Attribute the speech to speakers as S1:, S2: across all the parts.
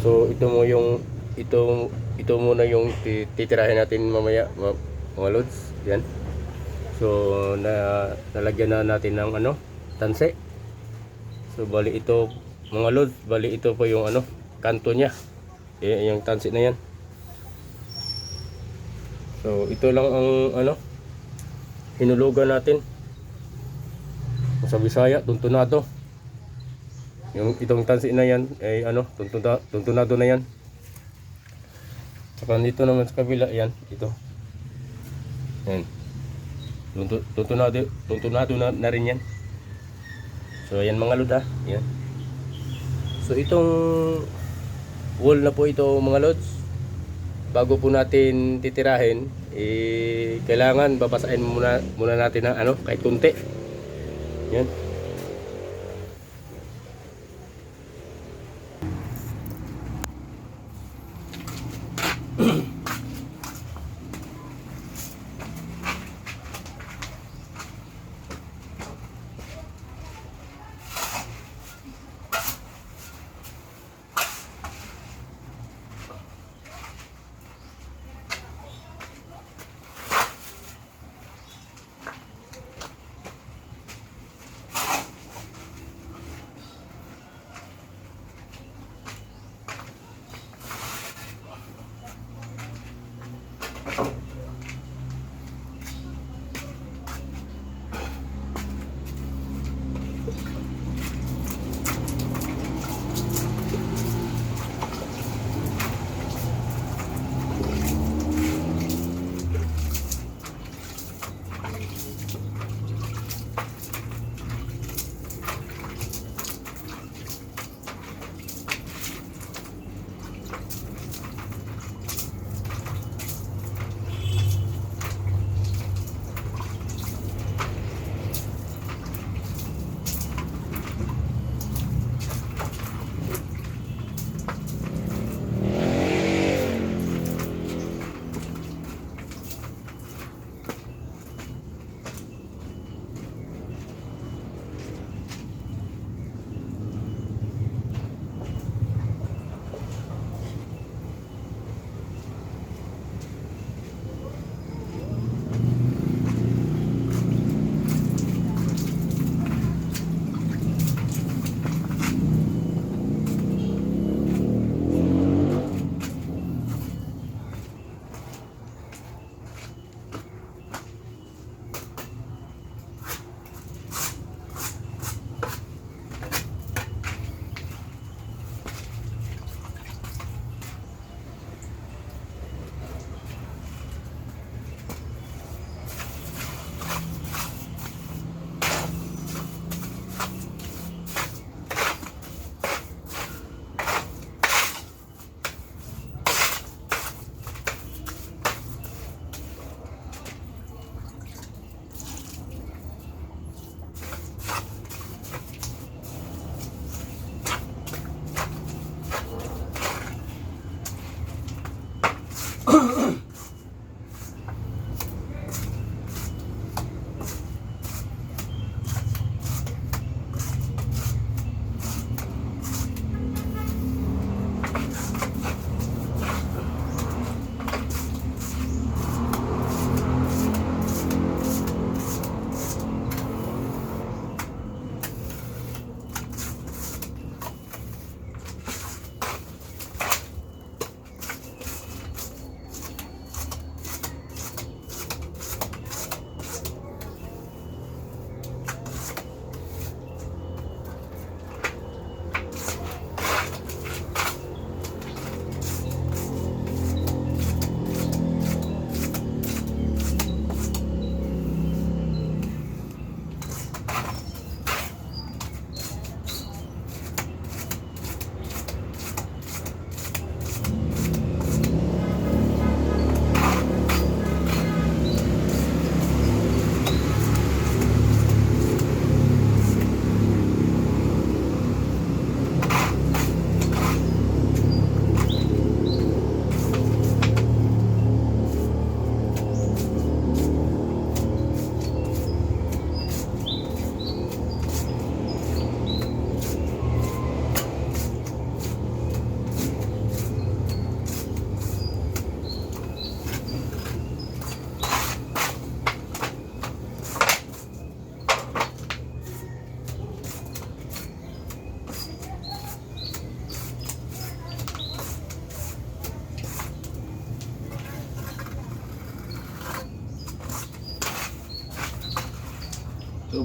S1: So ito mo yung ito ito muna yung ti- titirahin natin mamaya ma- mga lods. Yan. So na nalagyan na natin ng ano, tanse. So bali ito mga lods, bali ito po yung ano, kanto niya. Y- yung tanse na yan. So ito lang ang ano hinulugan natin. Sa Bisaya, tuntunado. Yung itong tansi na yan ay ano, tuntuna, tuntunado na yan. Saka dito naman sa kabila yan, ito. Yan. Tuntu, tuntunado, tuntunado na, na rin yan. So ayan mga lod ha, yan. So itong wall na po ito mga lods. Bago po natin titirahin, eh, kailangan babasahin muna, muna natin ng ano, kahit kunti. Yan.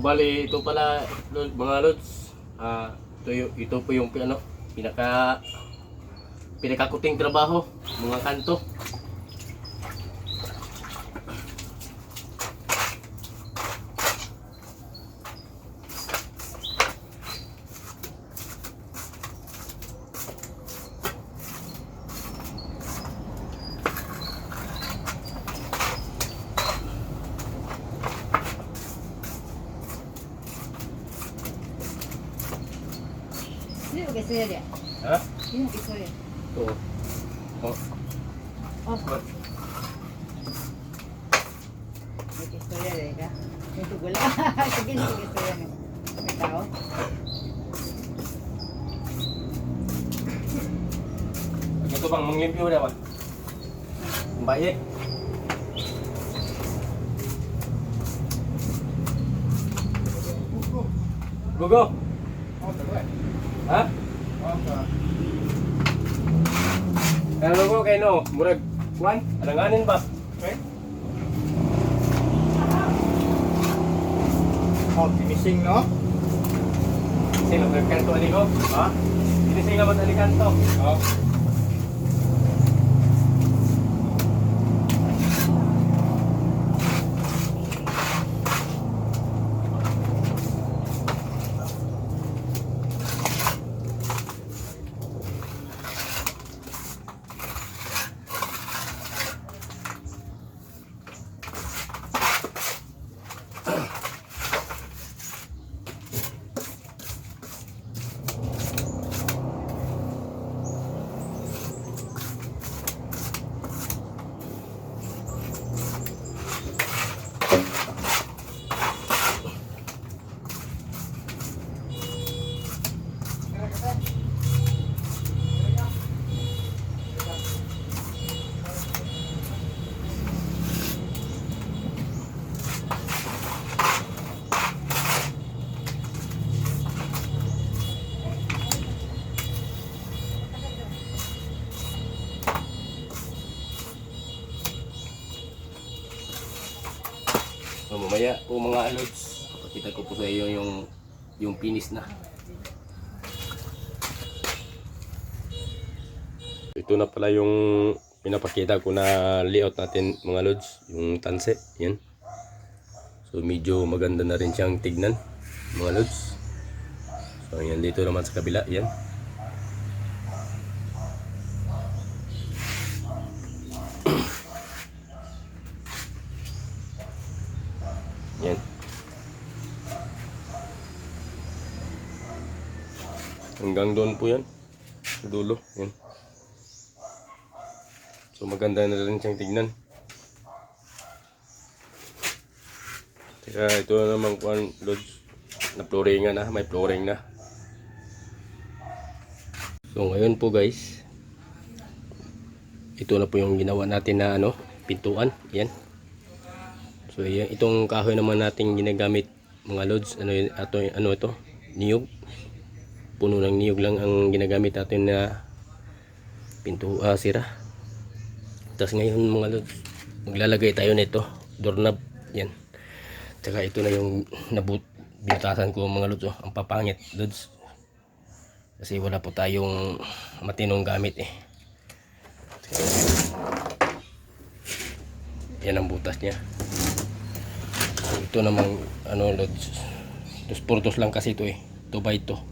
S1: Bali ito pala mga lods. Ah, ito, ito po yung ano, pinaka pinakakuting trabaho, mga kanto.
S2: Sino mag-istorya dia?
S1: Ha?
S2: Sino mag-istorya?
S1: Ito. Oh,
S2: Oh. Mag-istorya dia ka? Ito wala. Sige na mag-istorya mo. Tao?
S1: ito bang manglimpyo na ba? Ang Baye. Gugo. Ha? Kaya lugo kay no, murag kuan, alanganin ba?
S3: Oh, finishing no?
S1: Sino kanto ani ko? Ha? Ini sing naman ani kanto.
S3: Oh.
S1: So, mamaya po mga alods, pakita ko po sa iyo yung yung finish na. Ito na pala yung pinapakita ko na layout natin mga lods, yung tanse, yan. So medyo maganda na rin siyang tignan mga lods. So yan dito naman sa kabila, yan. Hanggang doon po yan. Sa dulo. Yan. So maganda na rin siyang tignan. Saka ito na naman kuhan, Lods. Na flooringan na. May flooring na. So ngayon po guys. Ito na po yung ginawa natin na ano, pintuan. Yan. So yan, itong kahoy naman nating ginagamit mga loads, ano ato, ano ito, niyog. Puno ng niyog lang ang ginagamit natin na pinto ah, sira. Tapos ngayon mga loads, maglalagay tayo nito, doorknob, yan. Tsaka ito na yung nabut binutasan ko mga loads, oh, ang papangit loads. Kasi wala po tayong matinong gamit eh. Yan ang butas niya. Ito namang ano lods. Dos por lang kasi ito eh. 2 by 2.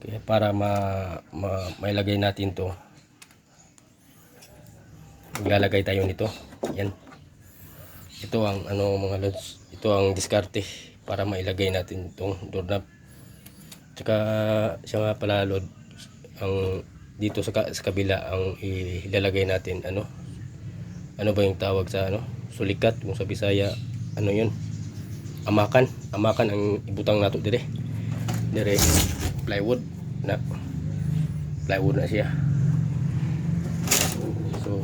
S1: Kaya para ma, ma mailagay natin to. Maglalagay tayo nito. Yan. Ito ang ano mga lods. Ito ang diskarte para mailagay natin itong doorknob. Tsaka siya nga pala lod ang dito sa, sa kabila ang ilalagay natin ano ano ba yung tawag sa ano sulikat kung sa Bisaya ano yun amakan amakan ang ibutang nato dire dire plywood. Na plywood na siya. So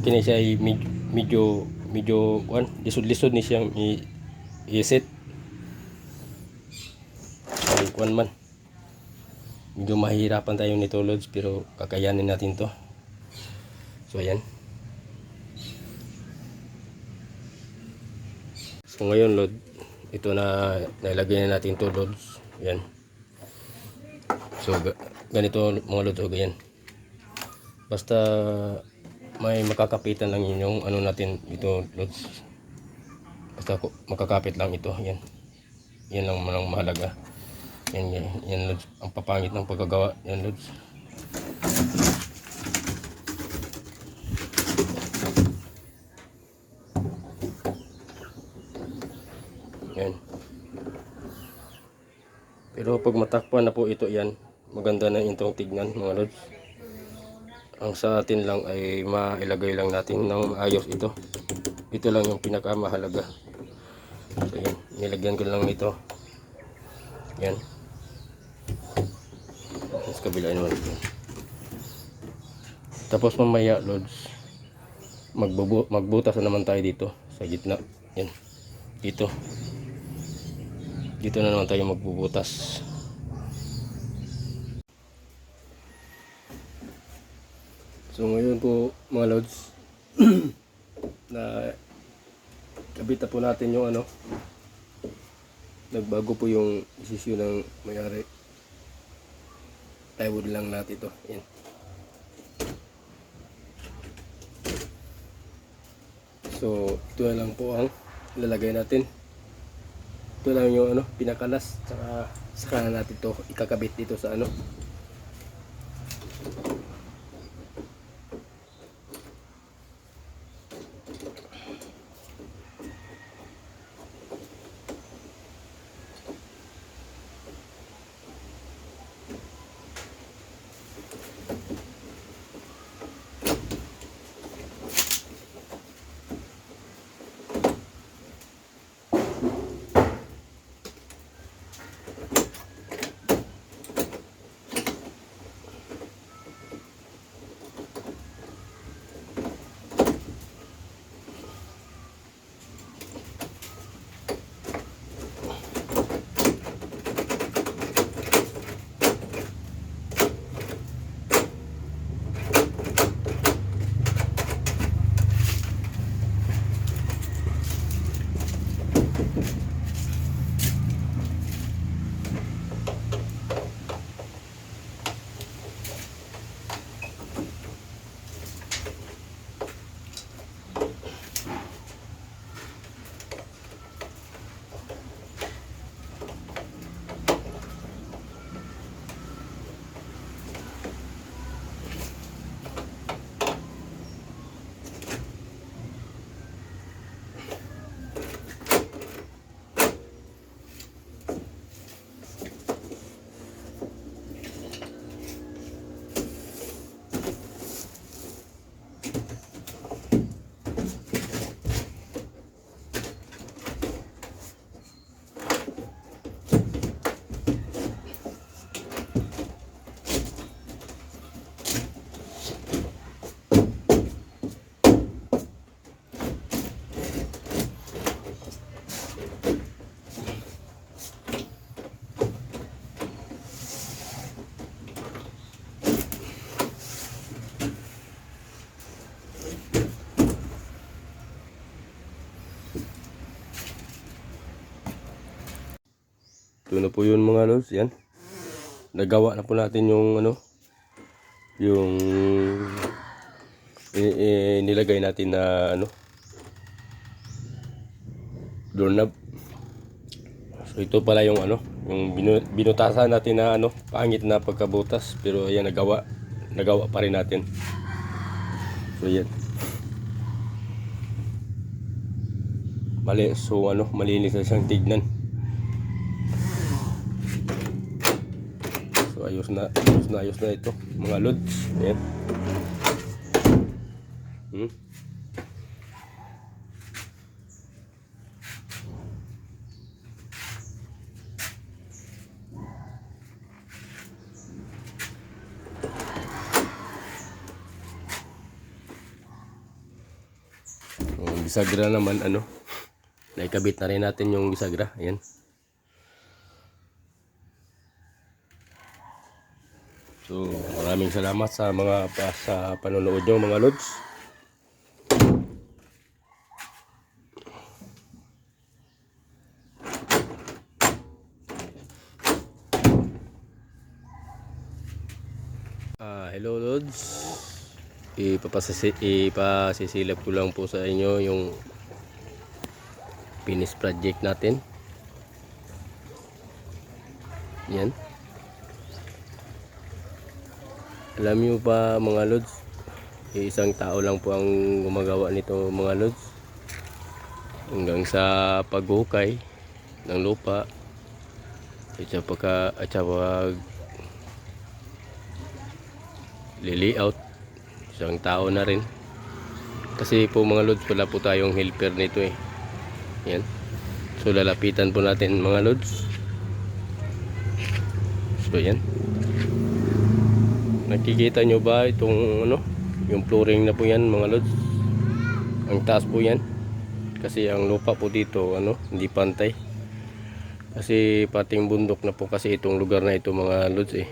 S1: kini siya ay med- medyo medyo kuan lisod-lisod ni siyang i-set. Ay kuan man. Medyo mahirapan tayo nito lods pero kakayanin natin to. So ayan. So ngayon Lord, ito na nailagay na natin to loads. Yan. So ga- ganito mga loads o ganyan. Basta may makakapitan lang yun yung ano natin ito loads. Basta makakapit lang ito. Yan. Yan lang lang mahalaga. Yan, yan, yan loads. Ang papangit ng pagkagawa. Yan loads. Yan. Pero pag matakpan na po ito yan, maganda na itong tignan mga lods. Ang sa atin lang ay mailagay lang natin ng maayos ito. Ito lang yung pinakamahalaga. So yan, nilagyan ko lang nito. Yan. Sa kabila naman. Tapos mamaya lods, magbubu magbutas na naman tayo dito sa gitna. Yan. Dito. Dito na naman tayo magbubutas. So ngayon po mga lods na kabit po natin yung ano nagbago po yung desisyon ng mayari. Plywood lang natin ito. Yan so ito lang po ang lalagay natin. Ito lang yung ano pinakalas saka saka na natin to ikakabit dito sa ano Thank you. Ito na po yun mga lods, yan. Nagawa na po natin yung ano, yung i- i- nilagay natin na ano, doorknob. So ito pala yung ano, yung binu- binutasan natin na ano, pangit na pagkabutas, pero ayan nagawa, nagawa pa rin natin. So yan. Mali, so ano, malinis na siyang tignan. Ayos na, ayos na, ayos na ito. Mga lods. Ayan. Hmm? Yung bisagra naman ano, naikabit na rin natin yung bisagra. Ayan. So, maraming salamat sa mga pa, sa panonood nyo mga lods. Uh, hello lods. Ipapasisi ipasilip ko lang po sa inyo yung finish project natin. Yan. Alam niyo ba mga Lods, isang tao lang po ang gumagawa nito mga Lods. Hanggang sa paghukay ng lupa at saka, at saka liliaut isang tao na rin. Kasi po mga lods wala po tayong helper nito eh. Yan. So lalapitan po natin mga lods. So yan nakikita nyo ba itong ano yung flooring na po yan mga lods? Ang taas po yan. Kasi ang lupa po dito ano hindi pantay. Kasi pating bundok na po kasi itong lugar na ito mga lods eh.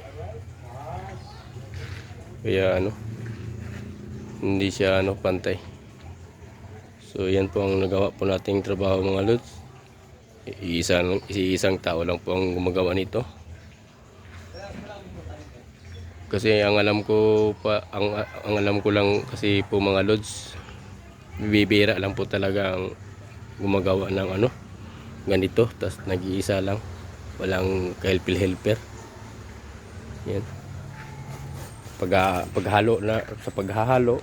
S1: Kaya ano hindi siya ano pantay. So yan po ang nagawa po nating trabaho mga lods. Isang, isang tao lang po ang gumagawa nito kasi ang alam ko pa ang, ang alam ko lang kasi po mga lods bibira lang po talaga ang gumagawa ng ano ganito tas nag-iisa lang. Walang helper helper yan. Pag paghalo na sa paghahalo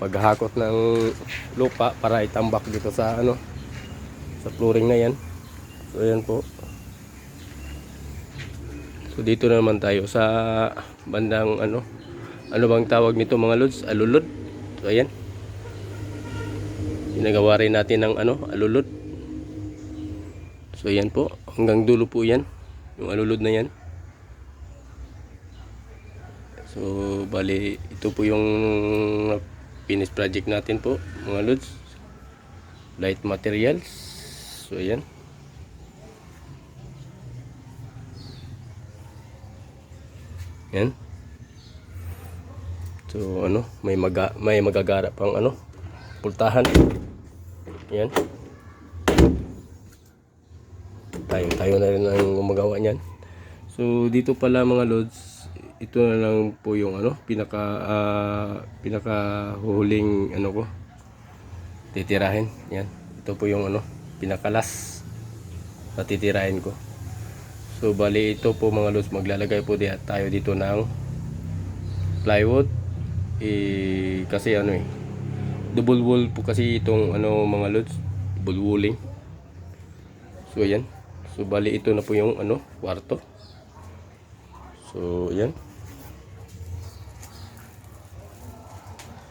S1: paghahakot ng lupa para itambak dito sa ano sa flooring na yan. So yan po so dito na naman tayo sa bandang ano ano bang tawag nito mga lods? Alulod. So ayan. Ginagawa rin natin ng ano alulod. So yan po. Hanggang dulo po yan. Yung alulod na yan. So, bali, ito po yung finish project natin po, mga lods. Light materials. So, ayan. Yan. So, ano, may maga may magagara pang ano, pultahan. Yan. Tayo, tayo na rin ang gumagawa niyan. So, dito pala mga lods, ito na lang po yung ano pinaka ah, pinaka huling ano ko titirahin yan ito po yung ano pinakalas na titirahin ko so bali ito po mga lods maglalagay po diya tayo dito ng plywood. Eh, kasi ano eh double wall po kasi itong ano mga lods double walling so yan so bali ito na po yung ano kwarto. So yan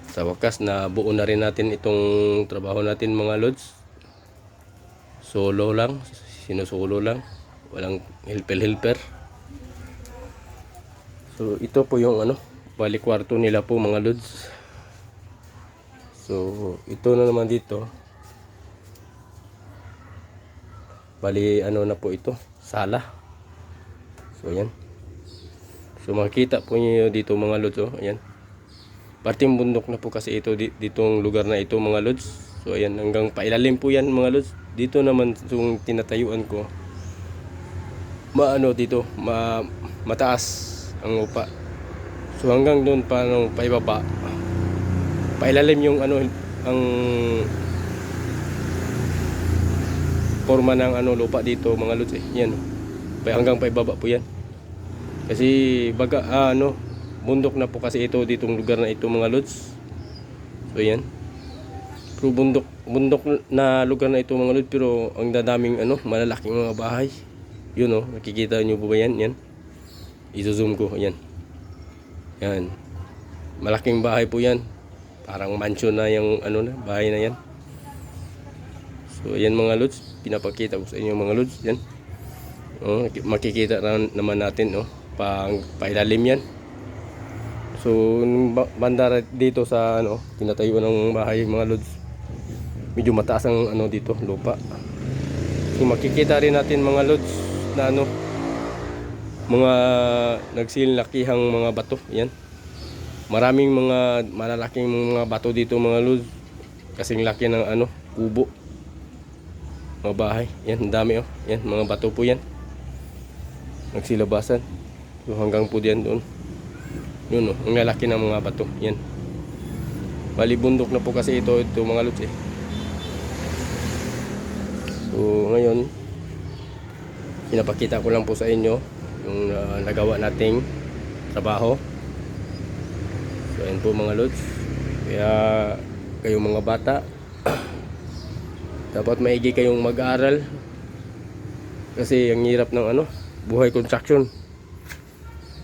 S1: Sa wakas na buo na rin natin itong trabaho natin mga lods. Solo lang, sinusulo lang. Walang helper-helper. So ito po yung ano, bali kwarto nila po mga lods. So ito na naman dito. Bali ano na po ito, sala. So yan. So makikita po niyo dito mga lods oh, ayan. Parting bundok na po kasi ito di- ditong lugar na ito mga lods. So ayan hanggang pailalim po yan mga lods. Dito naman yung tinatayuan ko. Maano dito, ma mataas ang upa. So hanggang doon pa nung paibaba. Pailalim yung ano ang forma ng ano lupa dito mga lods eh. Yan. Pa- Hanggang paibaba po yan. Kasi baga ah, ano bundok na po kasi ito ditong lugar na ito mga lods. So yan. Pero bundok bundok na lugar na ito mga lods pero ang dadaming ano malalaking mga bahay. Yun oh, nakikita niyo po ba yan? Yan. I-zoom ko, yan. Yan. Malaking bahay po yan. Parang mansion na yung ano na, bahay na yan. So yan mga lods, pinapakita ko sa inyo mga lods, yan. Oh, makikita na naman natin oh, pang pailalim yan. So, banda dito sa ano, tinatayo ng bahay mga lods. Medyo mataas ang ano dito, lupa. So, makikita rin natin mga lods na ano, mga nagsilakihang mga bato. Yan. Maraming mga malalaking mga bato dito mga lods. Kasing laki ng ano, kubo. Mga bahay. Yan, dami oh. Yan, mga bato po yan. Nagsilabasan. So, hanggang po diyan doon. Yun o, ang lalaki ng mga bato. Yan. Bali bundok na po kasi ito, ito mga lods eh. So pinapakita ko lang po sa inyo yung ah, nagawa nating trabaho. So ayan po mga lods. Kaya kayong mga bata, dapat maigi kayong mag-aral. Kasi ang hirap ng ano, buhay construction.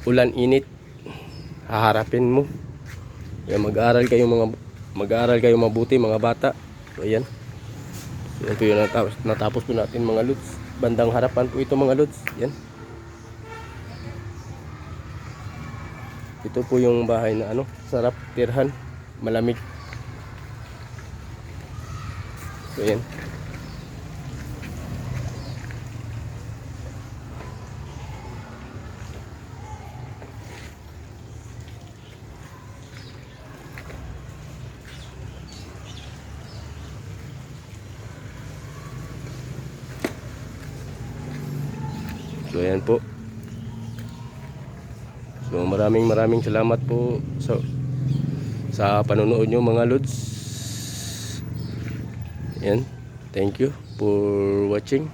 S1: Ulan, init, haharapin mo. Kaya mag-aral kayo mga mag-aral kayo mabuti mga bata. So ayan. So, ito yung natapos, natapos po natin mga lods. Bandang harapan po ito mga lods. Yan. Ito po yung bahay na ano, sarap tirhan, malamig. So yan. So ayan po. So maraming maraming salamat po sa sa panonood nyo mga lods. Yan. Thank you for watching.